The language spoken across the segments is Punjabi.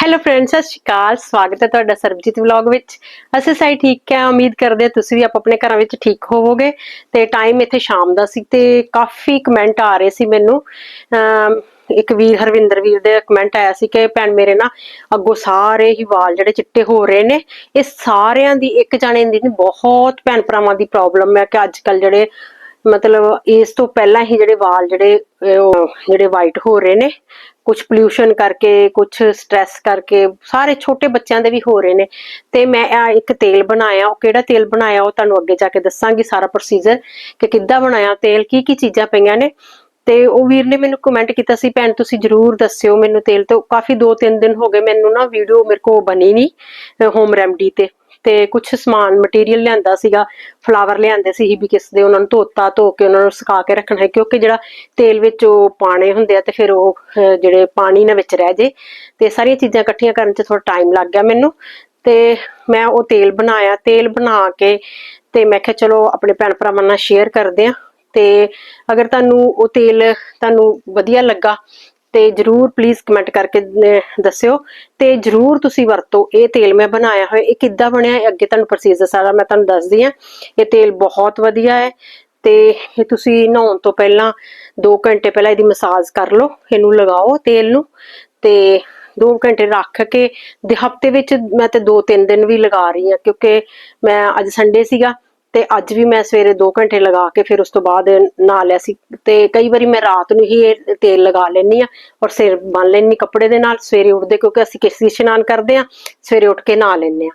ਹੈਲੋ ਫਰੈਂਡਸ ਸਤਿ ਸ਼੍ਰੀ ਅਕਾਲ। ਸਵਾਗਤ ਹੈ ਤੁਹਾਡਾ ਸਰਬਜੀਤ ਵਲੌਗ ਵਿੱਚ। ਅਸੀਂ ਸਾਈ ਠੀਕ ਹੈ, ਉਮੀਦ ਕਰਦੇ ਹਾਂ ਤੁਸੀਂ ਵੀ ਆਪ ਆਪਣੇ ਘਰਾਂ ਵਿੱਚ ਠੀਕ ਹੋਵੋਗੇ। ਤੇ ਟਾਈਮ ਇੱਥੇ ਸ਼ਾਮ ਦਾ ਸੀ ਤੇ ਕਾਫੀ ਕਮੈਂਟ ਆ ਰਹੇ ਸੀ ਮੈਨੂੰ। ਇੱਕ ਵੀਰ, ਹਰਵਿੰਦਰ ਵੀਰ ਦੇ ਕਮੈਂਟ ਆਇਆ ਸੀ ਕਿ ਭੈਣ ਮੇਰੇ ਨਾ ਅੱਗੋਂ ਸਾਰੇ ਹੀ ਵਾਲ ਜਿਹੜੇ ਚਿੱਟੇ ਹੋ ਰਹੇ ਨੇ, ਇਹ ਸਾਰਿਆਂ ਦੀ ਇੱਕ ਜਾਣੇ ਦੀ ਬਹੁਤ ਭੈਣ ਭਰਾਵਾਂ ਦੀ ਪ੍ਰੋਬਲਮ ਹੈ ਕਿ ਅੱਜ ਕੱਲ ਜਿਹੜੇ ਮਤਲਬ ਇਸ ਤੋਂ ਪਹਿਲਾਂ ਹੀ ਜਿਹੜੇ ਵਾਲ ਜਿਹੜੇ ਜਿਹੜੇ ਵਾਈਟ ਹੋ ਰਹੇ ਨੇ ਕੁਝ ਪੋਲਿਊਸ਼ਨ ਕਰਕੇ ਕੁਝ ਸਟ੍ਰੈਸ ਕਰਕੇ, ਸਾਰੇ ਛੋਟੇ ਬੱਚਿਆਂ ਦੇ ਵੀ ਹੋ ਰਹੇ ਨੇ। ਤੇ ਮੈਂ ਇਹ ਇੱਕ ਤੇਲ ਬਣਾਇਆ, ਉਹ ਕਿਹੜਾ ਤੇਲ ਬਣਾਇਆ ਉਹ ਤੁਹਾਨੂੰ ਅੱਗੇ ਜਾ ਕੇ ਦੱਸਾਂਗੀ ਸਾਰਾ ਪ੍ਰੋਸੀਜਰ ਕਿ ਕਿੱਦਾਂ ਬਣਾਇਆ, ਤੇਲ ਕੀ ਕੀ ਚੀਜ਼ਾਂ ਪਈਆਂ ਨੇ। ਤੇ ਉਹ ਵੀਰ ਨੇ ਮੈਨੂੰ ਕਮੈਂਟ ਕੀਤਾ ਸੀ, ਭੈਣ, ਤੁਸੀਂ ਜਰੂਰ ਦੱਸਿਓ ਮੈਨੂੰ ਤੇਲ ਤੇ। ਕਾਫੀ 2-3 ਦਿਨ ਹੋ ਗਏ ਮੈਨੂੰ ਨਾ ਵੀਡੀਓ ਮੇਰੇ ਕੋ ਬਣੀ ਨਹੀਂ ਹੋਮ ਰੈਮਡੀ ਤੇ। ਤੇ ਕੁਝ ਸਮਾਨ ਮਟੀਰੀਅਲ ਲਿਆਂਦਾ ਸੀਗਾ ਫਲਾਵਰ ਲਿਆਂਦੇ ਸੀ ਵੀ ਕਿਸ ਦੇ, ਉਹਨਾਂ ਨੂੰ ਧੋਤਾ, ਧੋ ਕੇ ਉਹਨਾਂ ਨੂੰ ਸੁਕਾ ਕੇ ਰੱਖਣਾ ਹੈ, ਕਿਉਂਕਿ ਜਿਹੜਾ ਤੇਲ ਵਿੱਚ ਉਹ ਪਾਣੇ ਹੁੰਦੇ ਆ ਤੇ ਫਿਰ ਉਹ ਜਿਹੜੇ ਪਾਣੀ ਨਾਲ ਵਿੱਚ ਰਹਿ ਜੇ। ਤੇ ਸਾਰੀਆਂ ਚੀਜ਼ਾਂ ਇਕੱਠੀਆਂ ਕਰਨ 'ਚ ਥੋੜਾ ਟਾਈਮ ਲੱਗ ਗਿਆ ਮੈਨੂੰ ਤੇ ਮੈਂ ਉਹ ਤੇਲ ਬਣਾਇਆ, ਤੇਲ ਬਣਾ ਕੇ ਤੇ ਮੈਂ ਕਿਹਾ ਚਲੋ ਆਪਣੇ ਭੈਣ ਭਰਾਵਾਂ ਨਾਲ ਸ਼ੇਅਰ ਕਰਦੇ ਆ ਤੇ ਅਗਰ ਤੁਹਾਨੂੰ ਉਹ ਤੇਲ ਤੁਹਾਨੂੰ ਵਧੀਆ ਲੱਗਾ ਤੇ ਜਰੂਰ ਪਲੀਜ਼ ਕਮੈਂਟ ਕਰਕੇ ਅਹ, ਦੱਸਿਓ। ਤੇ ਜਰੂਰ ਤੁਸੀਂ ਵਰਤੋ। ਇਹ ਤੇਲ ਮੈਂ ਬਣਾਇਆ ਹੋਇਆ ਇਹ ਕਿੱਦਾਂ ਬਣਿਆ ਇਹ ਅੱਗੇ ਤੁਹਾਨੂੰ ਪ੍ਰੋਸੀਜਰ ਸਾਰਾ ਮੈਂ ਤੁਹਾਨੂੰ ਦੱਸਦੀ ਆ ਇਹ ਤੇਲ ਬਹੁਤ ਵਧੀਆ ਹੈ ਤੇ ਇਹ ਤੁਸੀਂ ਨਹਾਉਣ ਤੋਂ ਪਹਿਲਾਂ 2 ਘੰਟੇ ਪਹਿਲਾਂ ਇਹਦੀ ਮਸਾਜ ਕਰ ਲਓ ਇਹਨੂੰ ਲਗਾਓ ਤੇਲ ਨੂੰ ਤੇ 2 ਘੰਟੇ ਰੱਖ ਕੇ ਦੇ ਹਫ਼ਤੇ ਵਿੱਚ ਮੈਂ ਤੇ 2-3 ਦਿਨ ਵੀ ਲਗਾ ਰਹੀ ਹਾਂ ਕਿਉਂਕਿ ਮੈਂ ਅੱਜ ਸੰਡੇ ਸੀਗਾ। ਤੇ ਅੱਜ ਵੀ ਮੈਂ ਸਵੇਰੇ 2 ਘੰਟੇ ਲਗਾ ਕੇ ਫਿਰ ਉਸ ਤੋਂ ਬਾਅਦ ਨਹਾ ਲਿਆ ਸੀ। ਤੇ ਕਈ ਵਾਰੀ ਮੈਂ ਰਾਤ ਨੂੰ ਹੀ ਇਹ ਤੇਲ ਲਗਾ ਲੈਣੀ ਆ ਔਰ ਸਿਰ ਬੰਨ ਲੈਣੀ ਕੱਪੜੇ ਦੇ ਨਾਲ। ਸਵੇਰੇ ਉੱਠਦੇ ਕਿਉਂਕਿ ਅਸੀਂ ਕਿਸ਼ਤੀ ਇਸ਼ਨਾਨ ਕਰਦੇ ਆ ਸਵੇਰੇ ਉੱਠ ਕੇ ਨਹਾ ਲੈਂਦੇ ਆ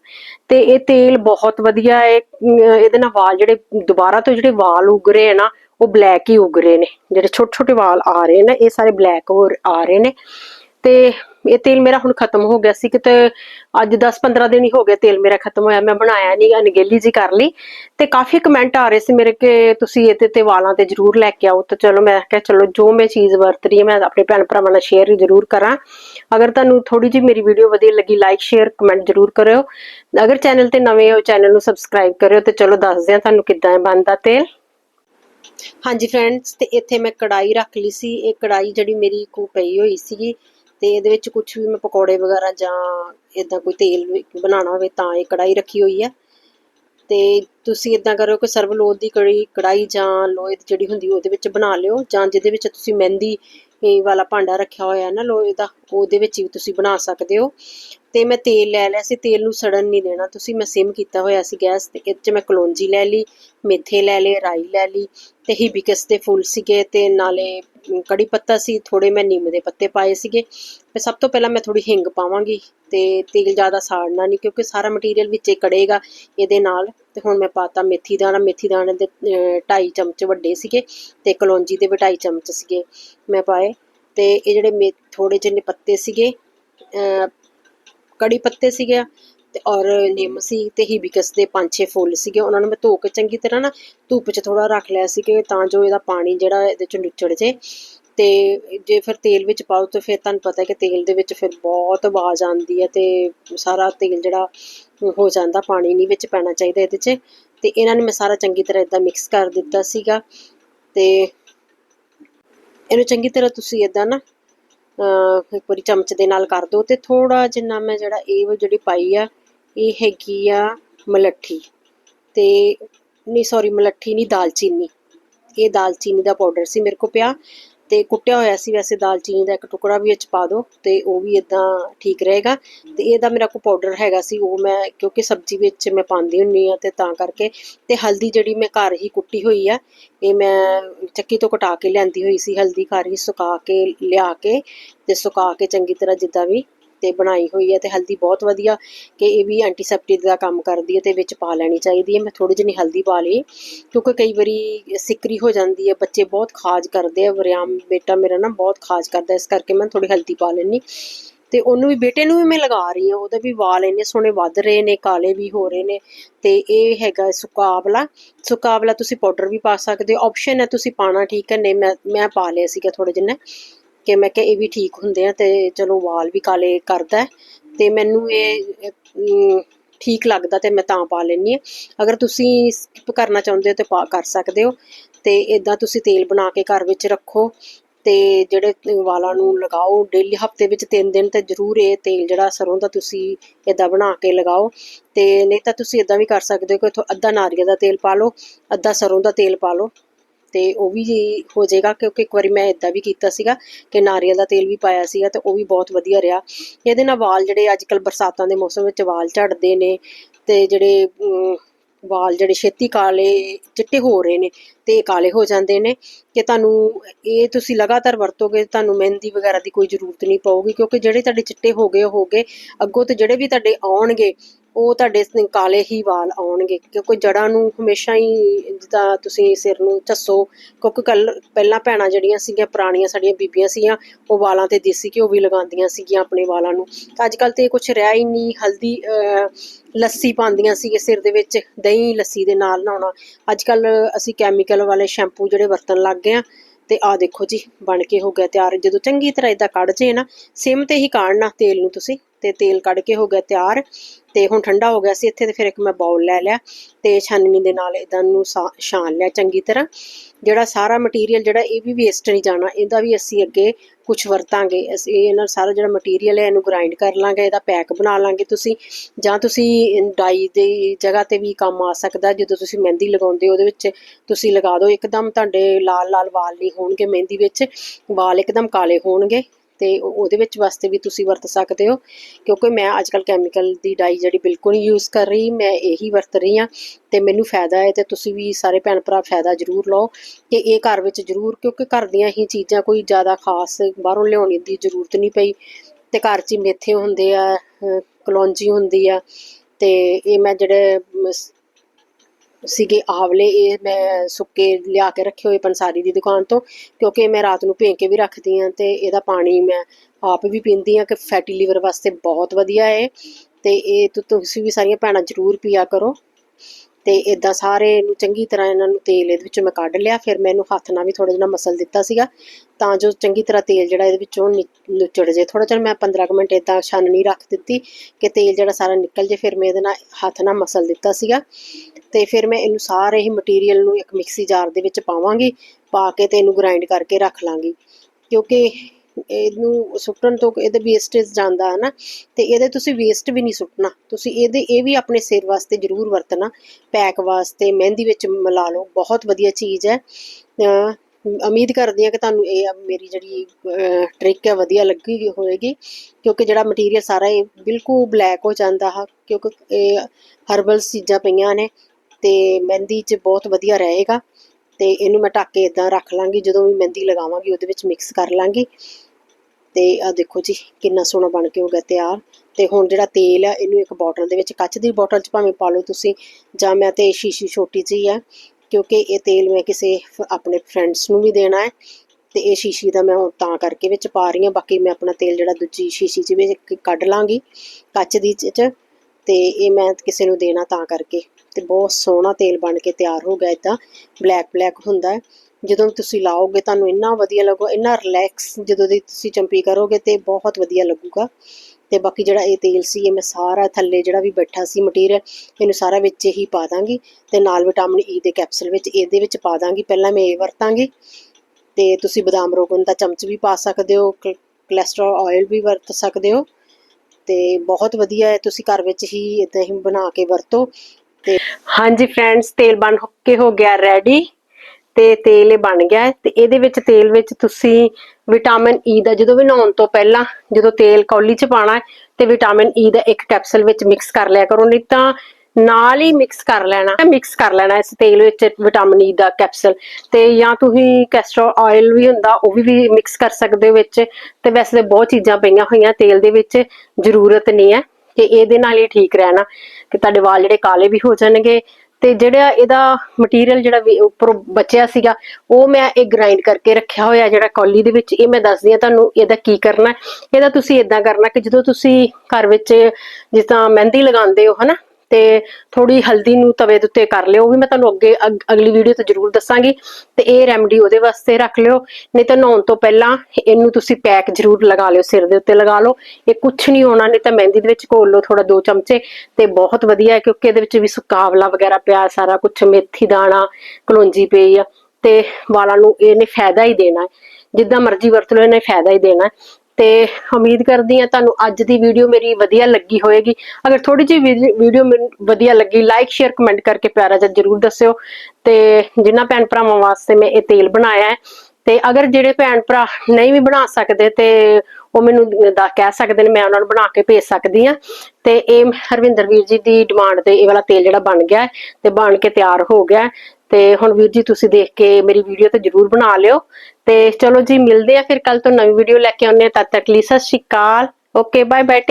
ਤੇ ਇਹ ਤੇਲ ਬਹੁਤ ਵਧੀਆ ਹੈ। ਇਹਦੇ ਨਾਲ ਵਾਲ ਜਿਹੜੇ ਦੁਬਾਰਾ ਤੋਂ ਜਿਹੜੇ ਵਾਲ ਉਗ ਰਹੇ ਆ ਨਾ, ਉਹ ਬਲੈਕ ਹੀ ਉਗ ਰਹੇ ਨੇ। ਜਿਹੜੇ ਛੋਟੇ ਛੋਟੇ ਵਾਲ ਆ ਰਹੇ ਨੇ, ਇਹ ਸਾਰੇ ਬਲੈਕ ਹੋ ਆ ਰਹੇ ਨੇ। ਤੇ ਇਹ ਤੇਲ ਮੇਰਾ ਹੁਣ ਖਤਮ ਹੋ ਗਿਆ ਸੀ ਕਿਤੇ ਅੱਜ 10-15 ਦਿਨ ਹੀ ਹੋ ਗਏ ਤੇਲ ਮੇਰਾ ਖਤਮ ਹੋਇਆ, ਮੈਂ ਬਣਾਇਆ ਨਹੀਂ ਅਣਗਹਿਲੀ ਜੀ ਕਰ ਲਈ। ਤੇ ਕਾਫੀ ਕਮੈਂਟ ਆ ਰਹੇ ਸੀ ਮੇਰੇ ਕਿ ਤੁਸੀਂ ਇਹਦੇ ਤੇ ਵਾਲਾਂ ਤੇ ਜਰੂਰ ਲੈ ਕੇ ਆਓ। ਤਾਂ ਚਲੋ ਮੈਂ ਕਿਹਾ, ਚਲੋ ਜੋ ਮੈਂ ਚੀਜ਼ ਵਰਤ ਰਹੀ ਹਾਂ, ਮੈਂ ਆਪਣੇ ਭੈਣ ਭਰਾਵਾਂ ਨਾਲ ਸ਼ੇਅਰ ਜਰੂਰ ਕਰਾਂ। ਅਗਰ ਤੁਹਾਨੂੰ ਥੋੜੀ ਜਿਹੀ ਮੇਰੀ ਵੀਡੀਓ ਵਧੀਆ ਲੱਗੀ ਲਾਈਕ ਸ਼ੇਅਰ ਕਮੈਂਟ ਜਰੂਰ ਕਰਿਓ। ਅਗਰ ਚੈਨਲ ਤੇ ਨਵੇਂ ਹੋ ਚੈਨਲ ਨੂੰ ਸਬਸਕ੍ਰਾਈਬ ਕਰਿਓ ਤੇ ਚਲੋ ਦੱਸਦੇ ਹਾਂ ਤੁਹਾਨੂੰ ਕਿੱਦਾਂ ਬਣਦਾ ਤੇਲ। ਹਾਂਜੀ ਫਰੈਂਡਸ ਤੇ ਇੱਥੇ ਮੈਂ ਕੜਾਈ ਰੱਖ ਲਈ ਸੀ। ਇਹ ਕੜਾਈ ਜਿਹੜੀ ਮੇਰੀ ਕੋ ਪਈ ਹੋਈ ਸੀਗੀ ਤੇ ਇਹਦੇ ਵਿੱਚ ਕੁਝ ਵੀ ਮੈਂ ਪਕੌੜੇ ਵਗੈਰਾ ਜਾਂ ਇਦਾਂ ਕੋਈ ਤੇਲ ਬਣਾਉਣਾ ਹੋਵੇ ਤਾਂ ਇਹ ਕੜਾਈ ਰੱਖੀ ਹੋਈ ਆ ਤੇ ਤੁਸੀਂ ਇਦਾਂ ਕਰੋ ਕਿ ਸਰਵ ਲੋਹ ਦੀ ਕੜੀ ਕੜਾਈ ਜਾਂ ਲੋਹੇ ਦੀ ਜਿਹੜੀ ਹੁੰਦੀ ਉਹਦੇ ਵਿੱਚ ਬਣਾ ਲਿਓ ਜਾਂ ਜਿਹਦੇ ਵਿੱਚ ਤੁਸੀਂ ਮਹਿੰਦੀ, ਇਹ ਵਾਲਾ ਭਾਂਡਾ ਰੱਖਿਆ ਹੋਇਆ ਹੈ ਨਾ ਲੋਹੇ ਦਾ, ਉਹਦੇ ਵਿੱਚ ਵੀ ਤੁਸੀਂ ਬਣਾ ਸਕਦੇ ਹੋ। ਤੇ ਮੈਂ ਤੇਲ ਲੈ ਲਿਆ ਸੀ, ਤੇਲ ਨੂੰ ਸੜਨ ਨਹੀਂ ਦੇਣਾ। ਤੁਸੀਂ ਮੈਂ ਸਿਮ ਕੀਤਾ ਹੋਇਆ ਸੀ ਗੈਸ ਤੇ ਇਹ 'ਚ ਮੈਂ ਕਲੌਂਜੀ ਲੈ ਲਈ, ਮੇਥੇ ਲੈ ਲਏ, ਰਾਈ ਲੈ ਲਈ ਤੇ ਹਿਬਿਕਸ ਦੇ ਫੁੱਲ ਸੀਗੇ ਤੇ ਨਾਲੇ ਕੜੀ ਪੱਤਾ ਸੀ ਥੋੜੇ ਮੈਂ ਨਿੰਮ ਦੇ ਪੱਤੇ ਪਾਏ ਸੀਗੇ। ਤੇ ਸਭ ਤੋਂ ਪਹਿਲਾਂ ਮੈਂ ਥੋੜੀ ਹਿੰਗ ਪਾਵਾਂਗੀ ਤੇ ਤੇਲ ਜ਼ਿਆਦਾ ਸਾੜਨਾ ਨਹੀਂ ਕਿਉਂਕਿ ਸਾਰਾ ਮਟੀਰੀਅਲ ਵਿੱਚੇ ਕੜੇਗਾ ਇਹਦੇ ਨਾਲ। ਤੇ ਹੁਣ ਮੈਂ ਪਾਤਾ ਮੇਥੀ ਦਾਣਾ ਮੇਥੀ ਦਾਣੇ ਦੇ 2.5 ਚਮਚ ਵੱਡੇ ਸੀਗੇ ਤੇ ਕਲੌਂਜੀ ਦੇ ਵੀ 2.5 ਚਮਚ ਸੀਗੇ ਮੈਂ ਪਾਏ। ਤੇ ਇਹ ਜਿਹੜੇ ਥੋੜੇ ਜਿਹੇ ਪੱਤੇ ਸੀਗੇ ਅਹ, ਕੜੀ ਪੱਤੇ ਸੀਗੇ ਤੇ ਔਰ ਨਿੰਮ ਸੀ ਤੇ ਹਿਬਿਕਸ ਦੇ ਪੰਜ ਛੇ ਫੁੱਲ ਸੀਗੇ। ਉਹਨਾਂ ਨੂੰ ਮੈਂ ਧੋ ਕੇ ਚੰਗੀ ਤਰ੍ਹਾਂ ਨਾ ਧੁੱਪ 'ਚ ਥੋੜਾ ਰੱਖ ਲਿਆ ਸੀ ਕਿ ਤਾਂ ਜੋ ਇਹਦਾ ਪਾਣੀ ਜਿਹੜਾ ਇਹਦੇ 'ਚ ਨੁੱਚੜ ਜੇ। ਤੇ ਜੇ ਫਿਰ ਤੇਲ ਵਿੱਚ ਪਾਓ ਤਾਂ ਫਿਰ ਤੁਹਾਨੂੰ ਪਤਾ ਹੈ ਕਿ ਤੇਲ ਦੇ ਵਿੱਚ ਫਿਰ ਬਹੁਤ ਆਵਾਜ਼ ਆਉਂਦੀ ਹੈ ਤੇ ਸਾਰਾ ਤੇਲ ਜਿਹੜਾ ਹੋ ਜਾਂਦਾ, ਪਾਣੀ ਨਹੀਂ ਵਿੱਚ ਪੈਣਾ ਚਾਹੀਦਾ ਇਹਦੇ 'ਚ। ਤੇ ਇਹਨਾਂ ਨੇ ਮੈਂ ਸਾਰਾ ਚੰਗੀ ਤਰ੍ਹਾਂ ਇਦਾਂ ਮਿਕਸ ਕਰ ਦਿੱਤਾ ਸੀਗਾ। ਤੇ ਇਹਨੂੰ ਚੰਗੀ ਤਰ੍ਹਾਂ ਤੁਸੀਂ ਇਦਾਂ ਨਾ, ਅਹ ਇੱਕ ਵਾਰੀ ਚਮਚ ਦੇ ਨਾਲ ਕਰ ਦਿਓ ਤੇ ਥੋੜਾ ਜਿੰਨਾ ਮੈਂ ਜਿਹੜਾ ਇਹ ਜਿਹੜੀ ਪਾਈ ਆ ਇਹ ਹੈਗੀ ਆ ਮਲੱਠੀ ਤੇ ਨਹੀਂ ਸੌਰੀ ਮਲੱਠੀ ਨਹੀਂ, ਦਾਲਚੀਨੀ। ਇਹ ਦਾਲਚੀਨੀ ਦਾ ਪਾਊਡਰ ਸੀ ਮੇਰੇ ਕੋ ਪਿਆ ਤੇ ਕੁੱਟਿਆ ਹੋਇਆ ਸੀ। ਵੈਸੇ ਦਾਲਚੀਨੀ ਦਾ ਇੱਕ ਟੁਕੜਾ ਵੀ ਵਿੱਚ ਪਾ ਦਿਓ ਤੇ ਉਹ ਵੀ ਇਦਾਂ ਠੀਕ ਰਹੇਗਾ। ਤੇ ਇਹਦਾ ਮੇਰਾ ਕੋ ਪਾਊਡਰ ਹੈਗਾ ਸੀ, ਉਹ ਮੈਂ ਕਿਉਂਕਿ ਸਬਜ਼ੀ ਵਿੱਚ ਮੈਂ ਪਾਉਂਦੀ ਹੁੰਨੀ ਆ ਤੇ ਤਾਂ ਕਰਕੇ ਤੇ ਹਲਦੀ ਜਿਹੜੀ ਮੈਂ ਘਰ ਹੀ ਕੁੱਟੀ ਹੋਈ ਆ, ਇਹ ਮੈਂ ਚੱਕੀ ਤੋਂ ਕਟਾ ਕੇ ਲਿਆਂਦੀ ਹੋਈ ਸੀ। ਹਲਦੀ ਘਰ ਹੀ ਸੁਕਾ ਕੇ, ਲਿਆ ਕੇ ਤੇ ਸੁਕਾ ਕੇ ਚੰਗੀ ਤਰ੍ਹਾਂ ਜਿੱਦਾਂ ਵੀ ਤੇ ਬਣਾਈ ਹੋਈ ਹੈ ਤੇ ਹਲਦੀ ਬਹੁਤ ਵਧੀਆ ਕਿ ਇਹ ਵੀ ਐਂਟੀਸੈਪਟਿਕ ਦਾ ਕੰਮ ਕਰਦੀ ਹੈ ਤੇ ਵਿੱਚ ਪਾ ਲੈਣੀ ਚਾਹੀਦੀ ਹੈ। ਮੈਂ ਥੋੜੀ ਜਿਹੀ ਹਲਦੀ ਪਾ ਲਈ ਕਿਉਂਕਿ ਕਈ ਵਾਰੀ ਸਿੱਕਰੀ ਹੋ ਜਾਂਦੀ ਹੈ, ਬੱਚੇ ਬਹੁਤ ਖਾਜ ਕਰਦੇ ਆ, ਵਰਿਆਮ ਬੇਟਾ ਮੇਰਾ ਨਾ ਬਹੁਤ ਖਾਜ ਕਰਦਾ ਇਸ ਕਰਕੇ ਮੈਂ ਥੋੜੀ ਹਲਦੀ ਪਾ ਲੈਣੀ ਤੇ ਉਹਨੂੰ ਵੀ ਬੇਟੇ ਨੂੰ ਵੀ ਮੈਂ ਲਗਾ ਰਹੀ ਹਾਂ, ਉਹਦੇ ਵੀ ਵਾਲ ਇੰਨੇ ਸੋਹਣੇ ਵੱਧ ਰਹੇ ਨੇ, ਕਾਲੇ ਵੀ ਹੋ ਰਹੇ ਨੇ ਤੇ ਇਹ ਹੈਗਾ ਸੁੱਕਾ ਆਵਲਾ ਸੁੱਕਾ ਆਵਲਾ ਤੁਸੀਂ ਪਾਊਡਰ ਵੀ ਪਾ ਸਕਦੇ ਹੋ ਆਪਸ਼ਨ ਹੈ ਤੁਸੀਂ ਪਾਣਾ ਠੀਕ ਹੈ, ਨਹੀਂ ਮੈਂ ਮੈਂ ਪਾ ਲਿਆ ਸੀਗਾ ਥੋੜੇ ਜਿੰਨੇ ਕਿ ਮੈਂ ਕਿਹਾ ਇਹ ਵੀ ਠੀਕ ਹੁੰਦੇ ਆ ਤੇ ਚਲੋ ਵਾਲ ਵੀ ਕਾਲੇ ਕਰਦਾ ਤੇ ਮੈਨੂੰ ਇਹ ਠੀਕ ਲੱਗਦਾ ਤੇ ਮੈਂ ਤਾਂ ਪਾ ਲੈਣੀ ਆ ਅਗਰ ਤੁਸੀਂ ਸਕਿਪ ਕਰਨਾ ਚਾਹੁੰਦੇ ਹੋ ਤੇ ਪਾ, ਕਰ ਸਕਦੇ ਹੋ ਤੇ ਇਦਾਂ ਤੁਸੀਂ ਤੇਲ ਬਣਾ ਕੇ ਘਰ ਵਿੱਚ ਰੱਖੋ ਤੇ ਜਿਹੜੇ ਵਾਲਾਂ ਨੂੰ ਲਗਾਓ ਡੇਲੀ ਹਫ਼ਤੇ ਵਿੱਚ 3 ਦਿਨ ਤੇ ਜ਼ਰੂਰ ਇਹ ਤੇਲ ਜਿਹੜਾ ਸਰੋਂ ਦਾ ਤੁਸੀਂ ਇਦਾਂ ਬਣਾ ਕੇ ਲਗਾਓ ਤੇ ਨਹੀਂ ਤਾਂ ਤੁਸੀਂ ਇਦਾਂ ਵੀ ਕਰ ਸਕਦੇ ਹੋ ਕਿ ਅੱਧਾ ਨਾਰੀਅਲ ਦਾ ਤੇਲ ਪਾ ਲਓ, ਅੱਧਾ ਸਰੋਂ ਦਾ ਤੇਲ ਪਾ ਲਓ। ਤੇ ਉਹ ਵੀ ਹੋ ਜਾਏਗਾ ਕਿਉਂਕਿ ਇੱਕ ਵਾਰੀ ਮੈਂ ਇਦਾਂ ਵੀ ਕੀਤਾ ਸੀਗਾ ਕਿ ਨਾਰੀਅਲ ਦਾ ਤੇਲ ਵੀ ਪਾਇਆ ਸੀਗਾ ਤੇ ਉਹ ਵੀ ਬਹੁਤ ਵਧੀਆ ਰਿਹਾ। ਇਹਦੇ ਨਾਲ ਵਾਲ ਜਿਹੜੇ ਅੱਜ ਬਰਸਾਤਾਂ ਦੇ ਮੌਸਮ ਵਿੱਚ ਵਾਲ ਝੜਦੇ ਨੇ ਤੇ ਜਿਹੜੇ ਅਮ, ਵਾਲ ਜਿਹੜੇ ਛੇਤੀ ਕਾਲੇ ਚਿੱਟੇ ਹੋ ਰਹੇ ਨੇ ਤੇ ਕਾਲੇ ਹੋ ਜਾਂਦੇ ਨੇ ਕਿ ਤੁਹਾਨੂੰ ਇਹ ਤੁਸੀਂ ਲਗਾਤਾਰ ਵਰਤੋਗੇ ਤੁਹਾਨੂੰ ਮਹਿੰਦੀ ਵਗੈਰਾ ਦੀ ਕੋਈ ਜ਼ਰੂਰਤ ਨਹੀਂ ਪਊਗੀ ਕਿਉਂਕਿ ਜਿਹੜੇ ਤੁਹਾਡੇ ਚਿੱਟੇ ਹੋ ਗਏ ਉਹ ਹੋ ਗਏ। ਅੱਗੋਂ ਤੇ ਜਿਹੜੇ ਵੀ ਤੁਹਾਡੇ ਆਉਣਗੇ ਉਹ ਤੁਹਾਡੇ ਕਾਲੇ ਹੀ ਵਾਲ ਆਉਣਗੇ ਕਿਉਂਕਿ ਜੜਾਂ ਨੂੰ ਹਮੇਸ਼ਾ ਹੀ ਜਿੱਦਾਂ ਤੁਸੀਂ ਸਿਰ ਨੂੰ ਝੱਸੋ ਕਿਉਂਕਿ ਕੱਲ ਪਹਿਲਾਂ ਭੈਣਾਂ ਜਿਹੜੀਆਂ ਸੀਗੀਆਂ ਪੁਰਾਣੀਆਂ ਸਾਡੀਆਂ ਬੀਬੀਆਂ ਸੀਗੀਆਂ ਉਹ ਵਾਲਾਂ ਤੇ ਦੇਸੀ ਘਿਓ ਵੀ ਲਗਾਉਂਦੀਆਂ ਸੀਗੀਆਂ ਆਪਣੇ ਵਾਲਾਂ ਨੂੰ। ਅੱਜ ਕੱਲ ਤੇ ਕੁਝ ਰਿਹਾ ਹੀ ਨਹੀਂ ਹਲਦੀ ਅਹ, ਲੱਸੀ ਪਾਉਂਦੀਆਂ ਸੀਗੇ ਸਿਰ ਦੇ ਵਿੱਚ ਦਹੀਂ ਲੱਸੀ ਦੇ ਨਾਲ ਨਹਾਉਣਾ। ਅੱਜ ਕੱਲ ਅਸੀਂ ਕੈਮੀਕਲ ਵਾਲੇ ਸ਼ੈਂਪੂ ਜਿਹੜੇ ਵਰਤਣ ਲੱਗ ਗਏ ਆ ਤੇ ਆ ਦੇਖੋ ਜੀ, ਬਣ ਕੇ ਹੋ ਗਿਆ ਤਿਆਰ। ਜਦੋਂ ਚੰਗੀ ਤਰ੍ਹਾਂ ਇਦਾਂ ਕੱਢ ਜੇ ਨਾ, ਸਿਮ ਤੇ ਹੀ ਕਾੜਨਾ ਤੇਲ ਨੂੰ ਤੁਸੀਂ, ਤੇ ਤੇਲ ਕੱਢ ਕੇ ਹੋ ਗਿਆ ਤਿਆਰ। ਤੇ ਹੁਣ ਠੰਡਾ ਹੋ ਗਿਆ ਸੀ ਇੱਥੇ, ਤੇ ਫਿਰ ਇੱਕ ਮੈਂ ਬਾਉਲ ਲੈ ਲਿਆ, ਤੇ ਛਾਨਣੀ ਦੇ ਨਾਲ ਇਦਾਂ ਨੂੰ ਸਾ- ਛਾਣ ਲਿਆ ਚੰਗੀ ਤਰ੍ਹਾਂ। ਜਿਹੜਾ ਸਾਰਾ ਮਟੀਰੀਅਲ ਜਿਹੜਾ ਇਹ ਵੀ ਵੇਸਟ ਨਹੀਂ ਜਾਣਾ, ਇਹਦਾ ਵੀ ਅਸੀਂ ਅੱਗੇ ਕੁਝ ਵਰਤਾਂਗੇ, ਅਸੀਂ ਇਹਨਾਂ ਸਾਰਾ ਜਿਹੜਾ ਮਟੀਰੀਅਲ ਹੈ ਇਹਨੂੰ ਗ੍ਰਾਈਂਡ ਕਰ ਲਾਂਗੇ, ਇਹਦਾ ਪੈਕ ਬਣਾ ਲਾਂਗੇ ਤੁਸੀਂ, ਜਾਂ ਤੁਸੀਂ ਡਾਈ ਦੀ ਜਗ੍ਹਾ ਤੇ ਵੀ ਕੰਮ ਆ ਸਕਦਾ, ਜਦੋਂ ਤੁਸੀਂ ਮਹਿੰਦੀ ਲਗਾਉਂਦੇ ਹੋ ਉਹਦੇ ਵਿੱਚ ਤੁਸੀਂ ਲਗਾ ਦਿਓ, ਇੱਕਦਮ ਤੁਹਾਡੇ ਲਾਲ ਲਾਲ ਵਾਲ ਨਹੀਂ ਹੋਣਗੇ ਮਹਿੰਦੀ ਵਿੱਚ, ਵਾਲ ਇੱਕਦਮ ਕਾਲੇ ਹੋਣਗੇ। ਤੇ ਉਹ- ਉਹਦੇ ਵਿੱਚ ਵਾਸਤੇ ਵੀ ਤੁਸੀਂ ਵਰਤ ਸਕਦੇ ਹੋ, ਕਿਉਂਕਿ ਮੈਂ ਅੱਜ ਕੱਲ ਕੈਮੀਕਲ ਦੀ ਡਾਈ ਜਿਹੜੀ ਬਿਲਕੁਲ ਨਹੀਂ ਯੂਜ਼ ਕਰ ਰਹੀ, ਮੈਂ ਇਹੀ ਵਰਤ ਰਹੀ ਹਾਂ ਤੇ ਮੈਨੂੰ ਫਾਇਦਾ ਹੈ ਤੇ ਤੁਸੀਂ ਵੀ ਸਾਰੇ ਭੈਣ ਭਰਾ ਫਾਇਦਾ ਜ਼ਰੂਰ ਲਓ ਕਿ ਇਹ ਘਰ ਵਿੱਚ ਜ਼ਰੂਰ, ਕਿਉਂਕਿ ਘਰ ਦੀਆਂ ਹੀ ਚੀਜ਼ਾਂ ਕੋਈ ਜ਼ਿਆਦਾ ਖਾਸ ਬਾਹਰੋਂ ਲਿਆਉਣ ਦੀ ਜ਼ਰੂਰਤ ਨਹੀਂ ਪਈ ਤੇ ਘਰ 'ਚ ਹੀ ਮੇਥੇ ਹੁੰਦੇ ਆ, ਅਹ ਕਲੌਂਜੀ ਹੁੰਦੀ ਆ ਤੇ ਇਹ ਮੈਂ ਜਿਹੜੇ ਸੀਗੇ ਆਵਲੇ, ਇਹ ਮੈਂ ਸੁੱਕੇ ਲਿਆ ਕੇ ਰੱਖੇ ਹੋਏ ਪੰਸਾਰੀ ਦੀ ਦੁਕਾਨ ਤੋਂ, ਕਿਉਂਕਿ ਮੈਂ ਰਾਤ ਨੂੰ ਭੇਂ ਕੇ ਵੀ ਰੱਖਦੀ ਹਾਂ ਤੇ ਇਹਦਾ ਪਾਣੀ ਮੈਂ ਆਪ ਵੀ ਪੀਂਦੀ ਹਾਂ ਕਿ ਫੈਟੀ ਲੀਵਰ ਵਾਸਤੇ ਬਹੁਤ ਵਧੀਆ ਹੈ ਤੇ ਇਹ ਤੁਸੀਂ ਵੀ ਸਾਰੀਆਂ ਭੈਣਾਂ ਜ਼ਰੂਰ ਪੀਆ ਕਰੋ। ਤੇ ਇਦਾਂ ਸਾਰੇ ਨੂੰ ਚੰਗੀ ਤਰ੍ਹਾਂ ਇਹਨਾਂ ਨੂੰ ਤੇਲ ਇਹਦੇ ਵਿੱਚੋਂ ਮੈਂ ਕੱਢ ਲਿਆ, ਫਿਰ ਮੈਂ ਇਹਨੂੰ ਹੱਥ ਨਾਲ ਵੀ ਥੋੜਾ ਜਿਹਾ ਮਸਲ ਦਿੱਤਾ ਸੀਗਾ, ਤਾਂ ਜੋ ਚੰਗੀ ਤਰ੍ਹਾਂ ਤੇਲ ਜਿਹੜਾ ਇਹਦੇ ਵਿੱਚੋਂ ਨਿ- ਨੁੱਚੜ ਜੇ। ਥੋੜਾ ਜਿਹਾ ਮੈਂ 15 ਕੁ ਮਿੰਟ ਇਦਾਂ ਛਾਨਣੀ ਰੱਖ ਦਿੱਤੀ ਕਿ ਤੇਲ ਜਿਹੜਾ ਸਾਰਾ ਨਿਕਲ ਜੇ, ਫਿਰ ਮੈਂ ਇਹਦੇ ਨਾਲ ਹੱਥ ਨਾਲ ਮਸਲ ਦਿੱਤਾ ਸੀਗਾ। ਤੇ ਫਿਰ ਮੈਂ ਇਹਨੂੰ ਸਾਰੇ ਹੀ ਮਟੀਰੀਅਲ ਨੂੰ ਇੱਕ ਮਿਕਸੀ ਜਾਰ ਦੇ ਵਿੱਚ ਪਾਵਾਂਗੀ, ਪਾ ਕੇ ਤੇ ਇਹਨੂੰ ਗ੍ਰਾਈਂਡ ਕਰਕੇ ਰੱਖ ਲਾਂਗੀ। ਕਿਉਂਕਿ ਇਹਨੂੰ ਸੁੱਟਣ ਤੋਂ ਇਹਦੇ ਵੇਸਟੇਜ ਜਾਂਦਾ ਹੈ ਨਾ, ਤੇ ਇਹਦੇ ਤੁਸੀਂ ਵੇਸਟ ਵੀ ਨਹੀਂ ਸੁੱਟਣਾ। ਤੁਸੀਂ ਇਹਦੇ, ਇਹ ਵੀ ਆਪਣੇ ਸਿਰ ਵਾਸਤੇ ਜ਼ਰੂਰ ਵਰਤਣਾ। ਪੈਕ ਵਾਸਤੇ, ਮਹਿੰਦੀ ਵਿੱਚ ਮਿਲਾ ਲਓ, ਬਹੁਤ ਵਧੀਆ ਚੀਜ਼ ਹੈ। ਉਮੀਦ ਕਰਦੀ ਹਾਂ ਕਿ ਤੁਹਾਨੂੰ ਇਹ ਮੇਰੀ ਜਿਹੜੀ ਟ੍ਰਿਕ ਹੈ ਵਧੀਆ ਲੱਗੀ ਹੋਏਗੀ। ਕਿਉਂਕਿ ਜਿਹੜਾ ਮਟੀਰੀਅਲ ਸਾਰਾ ਇਹ ਬਿਲਕੁਲ ਬਲੈਕ ਹੋ ਜਾਂਦਾ ਹੈ, ਕਿਉਂਕਿ ਇਹ ਹਰਬਲ ਚੀਜ਼ਾਂ ਪਈਆਂ ਨੇ। ਤੇ ਮਹਿੰਦੀ 'ਚ ਬਹੁਤ ਵਧੀਆ ਰਹੇਗਾ। ਤੇ ਇਹਨੂੰ ਮੈਂ ਢੱਕ ਕੇ ਇਦਾਂ ਰੱਖ ਲਾਂਗੀ, ਜਦੋਂ ਵੀ ਮਹਿੰਦੀ ਲਗਾਵਾਂਗੀ ਉਹਦੇ ਵਿੱਚ ਮਿਕਸ ਕਰ ਲਾਂਗੀ। ਤੇ ਆ ਦੇਖੋ ਜੀ, ਕਿੰਨਾ ਸੋਹਣਾ ਬਣ ਕੇ ਹੋ ਗਿਆ ਤਿਆਰ। ਤੇ ਹੁਣ ਜਿਹੜਾ ਤੇਲ ਆ, ਇਹਨੂੰ ਇੱਕ ਬੋਟਲ ਦੇ ਵਿੱਚ ਕੱਚ ਦੀ ਬੋਟਲ 'ਚ ਭਾਵੇਂ ਪਾ ਲਓ ਤੁਸੀਂ, ਜਾਂ ਮੈਂ ਤੇ ਸ਼ੀਸ਼ੀ ਛੋਟੀ ਜਿਹੀ ਆ, ਕਿਉਂਕਿ ਇਹ ਤੇਲ ਮੈਂ ਕਿਸੇ ਆਪਣੇ ਫਰੈਂਡਸ ਨੂੰ ਵੀ ਦੇਣਾ ਹੈ। ਤੇ ਇਹ ਸ਼ੀਸ਼ੀ ਦਾ ਮੈਂ ਹੁਣ ਤਾਂ ਕਰਕੇ ਵਿੱਚ ਪਾ ਰਹੀ ਹਾਂ, ਬਾਕੀ ਮੈਂ ਆਪਣਾ ਤੇਲ ਜਿਹੜਾ ਦੂਜੀ ਸ਼ੀਸ਼ੀ 'ਚ ਵੀ ਕੱਢ ਲਾਂਗੀ, ਕੱਚ ਦੀ 'ਚ 'ਚ। ਤੇ ਇਹ ਮੈਂ ਕਿਸੇ ਨੂੰ ਦੇਣਾ ਤਾਂ ਕਰਕੇ। ਤੇ ਬਹੁਤ ਸੋਹਣਾ ਤੇਲ ਬਣ ਕੇ ਤਿਆਰ ਹੋ ਗਿਆ ਇਦਾਂ ਬਲੈਕ ਬਲੈਕ ਹੁੰਦਾ ਹੈ। ਜਦੋਂ ਤੁਸੀਂ ਲਾਓਗੇ ਤੁਹਾਨੂੰ ਇੰਨਾ ਵਧੀਆ ਲੱਗੋ, ਇੰਨਾ ਰਿਲੈਕਸ ਜਦੋਂ ਦੀ ਤੁਸੀਂ ਚੰਪੀ ਕਰੋਗੇ ਤੇ ਬਹੁਤ ਵਧੀਆ ਲੱਗੂਗਾ। ਤੇ ਬਾਕੀ ਜਿਹੜਾ ਇਹ ਤੇਲ ਸੀ, ਇਹ ਮੈਂ ਸਾਰਾ ਥੱਲੇ ਜਿਹੜਾ ਵੀ ਬੈਠਾ ਸੀ ਮਟੀਰੀਅਲ ਇਹਨੂੰ ਸਾਰਾ ਵਿੱਚ ਹੀ ਪਾ ਦਾਂਗੀ ਤੇ ਨਾਲ ਵਿਟਾਮਿਨ ਈ e ਦੇ ਕੈਪਸੂਲ ਵਿੱਚ ਇਹਦੇ ਵਿੱਚ ਪਾ ਦਾਂਗੀ। ਪਹਿਲਾਂ ਮੈਂ ਇਹ ਵਰਤਾਂਗੀ ਤੇ ਤੁਸੀਂ ਬਦਾਮ ਰੋਗਨ ਦਾ ਚਮਚ ਵੀ ਪਾ ਸਕਦੇ ਹੋ ਕ- ਕੋਲੇਸਟ੍ਰੋਲ ਆਇਲ ਵੀ ਵਰਤ ਸਕਦੇ ਹੋ। ਤੇ ਬਹੁਤ ਵਧੀਆ ਹੈ, ਤੁਸੀਂ ਘਰ ਵਿੱਚ ਹੀ ਇਦਾਂ ਹੀ ਬਣਾ ਕੇ ਵਰਤੋ। ਤੇ ਹਾਂਜੀ ਫਰੈਂਡਸ ਤੇਲ ਬਣ ਕੇ ਹੋ ਗਿਆ ਰੈਡੀ ਤੇ ਤੇਲ ਇਹ ਬਣ ਗਿਆ ਤੇ ਇਹਦੇ ਵਿੱਚ ਤੇਲ ਵਿੱਚ ਤੁਸੀਂ ਵਿਟਾਮਿਨ ਈ e ਦਾ ਜਦੋਂ ਵੀ ਨਹਾਉਣ ਤੋਂ ਪਹਿਲਾਂ ਜਦੋਂ ਤੇਲ ਕੌਲੀ 'ਚ ਪਾਣਾ ਤੇ ਵਿਟਾਮਿਨ ਈ e ਦਾ ਇੱਕ ਕੈਪਸੂਲ ਵਿੱਚ ਮਿਕਸ ਕਰ ਲਿਆ ਕਰੋ, ਨਹੀਂ ਤਾਂ ਨਾਲ ਹੀ ਮਿਕਸ ਕਰ ਲੈਣਾ ਮਿਕਸ ਕਰ ਲੈਣਾ ਇਸ ਤੇਲ ਵਿੱਚ ਵਿਟਾਮਿਨ ਈ e ਦਾ ਕੈਪਸੂਲ ਤੇ ਜਾਂ ਤੁਸੀਂ ਕੈਸਟਰ ਆਇਲ ਵੀ ਹੁੰਦਾ, ਉਹ ਵੀ ਵੀ ਮਿਕਸ ਕਰ ਸਕਦੇ ਹੋ ਵਿੱਚ ਤੇ ਵੈਸੇ ਬਹੁਤ ਚੀਜ਼ਾਂ ਪਈਆਂ ਹੋਈਆਂ ਤੇਲ ਦੇ ਵਿੱਚ, ਜ਼ਰੂਰਤ ਨਹੀਂ ਹੈ। ਕਿ ਇਹਦੇ ਨਾਲ ਹੀ ਠੀਕ ਰਹਿਣਾ, ਕਿ ਤੁਹਾਡੇ ਵਾਲ ਜਿਹੜੇ ਕਾਲੇ ਵੀ ਹੋ ਜਾਣਗੇ ਤੇ ਜਿਹੜਾ ਇਹਦਾ ਮਟੀਰੀਅਲ ਜਿਹੜਾ ਵੀ ਉੱਪਰੋਂ ਬਚਿਆ ਸੀਗਾ, ਉਹ ਮੈਂ ਇਹ ਗ੍ਰਾਈਂਡ ਕਰਕੇ ਰੱਖਿਆ ਹੋਇਆ ਜਿਹੜਾ ਕੌਲੀ ਦੇ ਵਿੱਚ, ਇਹ ਮੈਂ ਦੱਸਦੀ ਆ ਤੁਹਾਨੂੰ ਇਹਦਾ ਕੀ ਕਰਨਾ ਇਹਦਾ ਤੁਸੀਂ ਇਦਾਂ ਕਰਨਾ ਕਿ ਜਦੋਂ ਤੁਸੀਂ ਘਰ ਵਿੱਚ ਜਿਸ ਤਰ੍ਹਾਂ ਮਹਿੰਦੀ ਲਗਾਉਂਦੇ ਹੋ, ਹਨਾ ਤੇ ਥੋੜੀ ਹਲਦੀ ਨੂੰ ਤਵੇ ਦੇ ਉੱਤੇ ਕਰ ਲਿਓ, ਉਹ ਵੀ ਮੈਂ ਤੁਹਾਨੂੰ ਅੱਗੇ ਅਗਲੀ ਵੀਡੀਓ ਤੇ ਜ਼ਰੂਰ ਦੱਸਾਂਗੀ। ਤੇ ਇਹ ਰੈਮਡੀ ਉਹਦੇ ਵਾਸਤੇ ਰੱਖ ਲਿਓ, ਨਹੀਂ ਤਾਂ ਨਹਾਉਣ ਤੋਂ ਪਹਿਲਾਂ ਇਹਨੂੰ ਤੁਸੀਂ ਪੈਕ ਜ਼ਰੂਰ ਲਗਾ ਲਿਓ, ਸਿਰ ਦੇ ਉੱਤੇ ਲਗਾ ਲਓ। ਇਹ ਕੁਝ ਨਹੀਂ ਹੋਣਾ, ਨਹੀਂ ਤਾਂ ਮਹਿੰਦੀ ਦੇ ਵਿੱਚ ਘੋਲ ਲਓ ਥੋੜਾ ਦੋ ਚਮਚੇ ਤੇ ਬਹੁਤ ਵਧੀਆ ਹੈ, ਕਿਉਂਕਿ ਇਹਦੇ ਵਿੱਚ ਵੀ ਸੁਕਾਵਲਾ ਵਗੈਰਾ ਪਿਆ, ਸਾਰਾ ਕੁਝ ਮੇਥੀ ਦਾਣਾ, ਕਲੌਂਜੀ ਪਈ ਆ ਤੇ ਵਾਲਾਂ ਨੂੰ ਇਹਨੇ ਫਾਇਦਾ ਹੀ ਦੇਣਾ ਹੈ। ਜਿੱਦਾਂ ਮਰਜ਼ੀ ਵਰਤ ਲਓ, ਇਹਨੇ ਫਾਇਦਾ ਹੀ ਦੇਣਾ ਤੇ ਉਮੀਦ ਕਰਦੀ ਹਾਂ ਤੁਹਾਨੂੰ ਅੱਜ ਦੀ ਵੀਡੀਓ ਮੇਰੀ ਵਧੀਆ ਲੱਗੀ ਹੋਵੇਗੀ ਅਗਰ ਥੋੜੀ ਜਿਹੀ ਵੀਡੀਓ ਮੈਨੂੰ ਵਧੀਆ ਲੱਗੀ ਲਾਈਕ ਸ਼ੇਅਰ ਕਮੈਂਟ ਕਰਕੇ ਪਿਆਰਾ ਜਿਹਾ ਜਰੂਰ ਦੱਸਿਓ। ਤੇ ਜਿਨ੍ਹਾਂ ਭੈਣ ਭਰਾਵਾਂ ਵਾਸਤੇ ਮੈਂ ਇਹ ਤੇਲ ਬਣਾਇਆ ਹੈ, ਤੇ ਅਗਰ ਜਿਹੜੇ ਭੈਣ ਭਰਾ ਨਹੀਂ ਵੀ ਬਣਾ ਸਕਦੇ, ਤੇ ਉਹ ਮੈਨੂੰ ਦਾ, ਕਹਿ ਸਕਦੇ ਨੇ, ਮੈਂ ਉਹਨਾਂ ਨੂੰ ਬਣਾ ਕੇ ਭੇਜ ਸਕਦੀ ਆ ਤੇ ਇਹ ਹਰਵਿੰਦਰ ਵੀਰ ਜੀ ਦੀ ਡਿਮਾਂਡ ਤੇ ਇਹ ਵਾਲਾ ਤੇਲ ਜਿਹੜਾ ਬਣ ਗਿਆ ਹੈ, ਤੇ ਬਣ ਕੇ ਤਿਆਰ ਹੋ ਗਿਆ ਤੇ ਹੁਣ ਵੀਰ ਜੀ ਤੁਸੀਂ ਦੇਖ ਕੇ ਮੇਰੀ ਵੀਡੀਓ ਤੇ ਜਰੂਰ ਬਣਾ ਲਿਓ। ਤੇ ਚਲੋ ਜੀ, ਮਿਲਦੇ ਆ ਫਿਰ ਕੱਲ ਤੋਂ ਨਵੀਂ ਵੀਡੀਓ ਲੈ ਕੇ ਆਉਂਦੇ ਆ ਤਦ ਤੱਕ ਲਈ ਸਤਿ ਸ਼੍ਰੀ ਅਕਾਲ। Okay bye bye